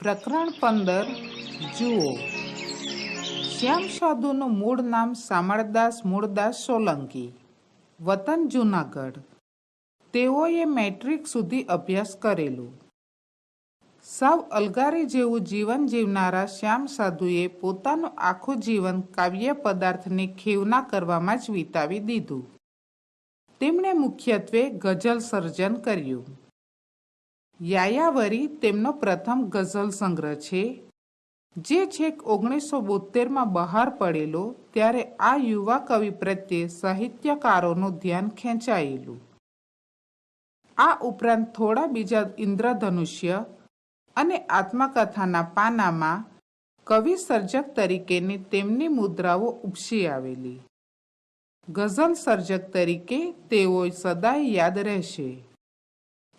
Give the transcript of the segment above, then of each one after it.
પ્રકરણ પંદર, જુઓ. શ્યામ સાધુનું મૂળ નામ શામળદાસ મૂળદાસ સોલંકી, વતન જુનાગઢ. તેઓએ મેટ્રિક સુધી અભ્યાસ કરેલું. સાવ અલગારી જેવું જીવન જીવનારા શ્યામ સાધુએ પોતાનું આખું જીવન કાવ્ય પદાર્થની ખેવના કરવામાં જ વિતાવી દીધું. તેમણે મુખ્યત્વે ગઝલ સર્જન કર્યું. યાયાવરી તેમનો પ્રથમ ગઝલ સંગ્રહ છે, જે છેક ઓગણીસો બોતેરમાં બહાર પડેલો ત્યારે આ યુવા કવિ પ્રત્યે સાહિત્યકારોનું ધ્યાન ખેંચાયેલું. આ ઉપરાંત થોડા બીજા ઇન્દ્રધનુષ્ય અને આત્મકથાના પાનામાં કવિ સર્જક તરીકેની તેમની મુદ્રાઓ ઉપસી આવેલી. ગઝલ સર્જક તરીકે તેઓ સદાય યાદ રહેશે.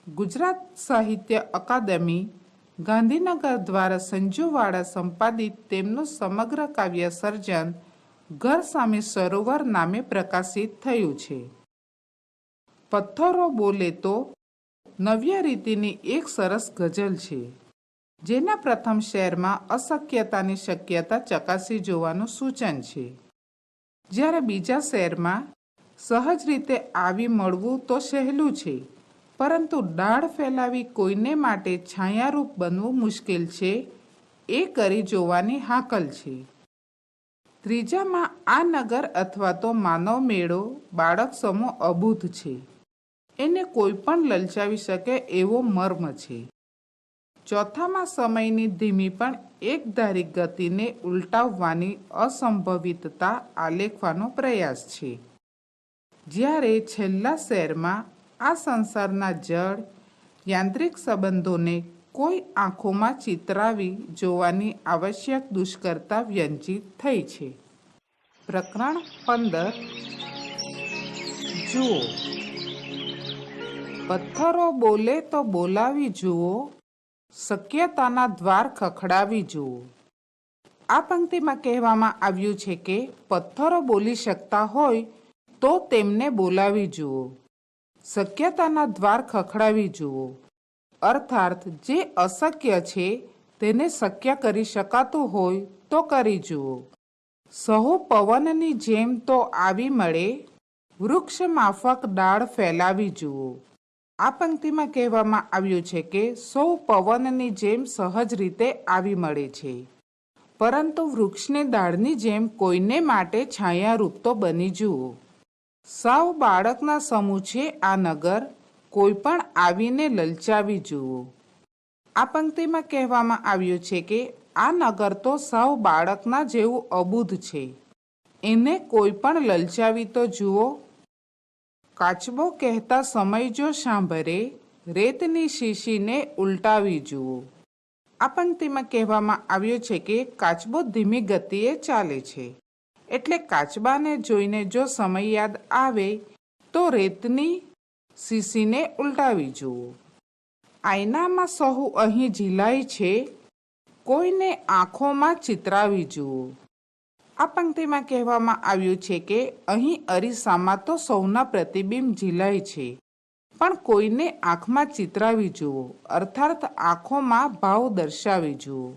ગુજરાત સાહિત્ય અકાદમી ગાંધીનગર દ્વારા સંજુવાળા સંપાદિત તેમનું સમગ્ર કાવ્ય સર્જન ઘર સામે સરોવર નામે પ્રકાશિત થયું છે. પથ્થરો બોલે તો નવ્ય રીતિની એક સરસ ગઝલ છે, જેના પ્રથમ શેરમાં અશક્યતાની શક્યતા ચકાસી જોવાનું સૂચન છે. જ્યારે બીજા શેરમાં સહજ રીતે આવી મળવું તો સહેલું છે. પરંતુ ડાળ ફેલાવી કોઈને માટે છાયારૂપ બનવું મુશ્કેલ છે, એ કરી જોવાની હાકલ છે. ત્રીજામાં આ નગર અથવા તો માનવ મેળો બાળક સમો અબૂધ છે. એને કોઈ પણ લલચાવી શકે એવો મર્મ છે. ચોથામાં સમયની ધીમી પણ એકધારી ગતિને ઉલટાવવાની અસંભવિતતા આલેખવાનો પ્રયાસ છે. જ્યારે છેલ્લા શેરમાં આ સંસારના જળ, યાંત્રિક સંબંધોને કોઈ આંખોમાં ચિતરાવી જોવાની આવશ્યક દુષ્કર્તા વ્યંજિત થઈ છે. પ્રકરણ પંદર. જુઓ. પથ્થરો બોલે તો બોલાવી જુઓ, શક્યતાના દ્વાર ખખડાવી જુઓ. આ પંક્તિમાં કહેવામાં આવ્યું છે કે પથ્થરો બોલી શકતા હોય તો તેમને બોલાવી જુઓ. શક્યતાના દ્વાર ખખડાવી જુઓ. અર્થાર્થ, જે અશક્ય છે, તેને શક્ય કરી શકાતું હોય તો કરી જુઓ. સહુ પવનની જેમ તો આવી મળે, વૃક્ષ માફક ડાળ ફેલાવી જુઓ. આ પંક્તિમાં કહેવામાં આવ્યું છે કે સૌ પવનની જેમ સહજ રીતે આવી મળે છે. પરંતુ વૃક્ષને દાળની જેમ કોઈને માટે છાયારૂપ તો બની જુઓ. સાવ બાળકના સમૂહ છે આ નગર કોઈ પણ આવીને લલચાવી જુઓ. આ પંક્તિમાં કહેવામાં આવ્યું છે કે આ નગર તો સાવ બાળકના જેવું અબૂધ છે. એને કોઈ પણ લલચાવી તો જુઓ. કાચબો કહેતા સમય જો સાંભળે, રેતની શીશીને ઉલટાવી જુઓ. આ પંક્તિમાં કહેવામાં આવ્યું છે કે કાચબો ધીમી ગતિએ ચાલે છે. એટલે કાચબાને જોઈને જો સમય યાદ આવે, તો રેતની શીશીને ઉલટાવી જુઓ. આયનામાં સહુ અહીં ઝીલાય છે. કોઈને આંખોમાં ચિતરાવી જુઓ. આ પંક્તિમાં કહેવામાં આવ્યું છે કે અહીં અરીસામાં તો સૌના પ્રતિબિંબ ઝીલાય છે, પણ કોઈને આંખમાં ચિતરાવી જુઓ. અર્થાત આંખોમાં ભાવ દર્શાવી જુઓ.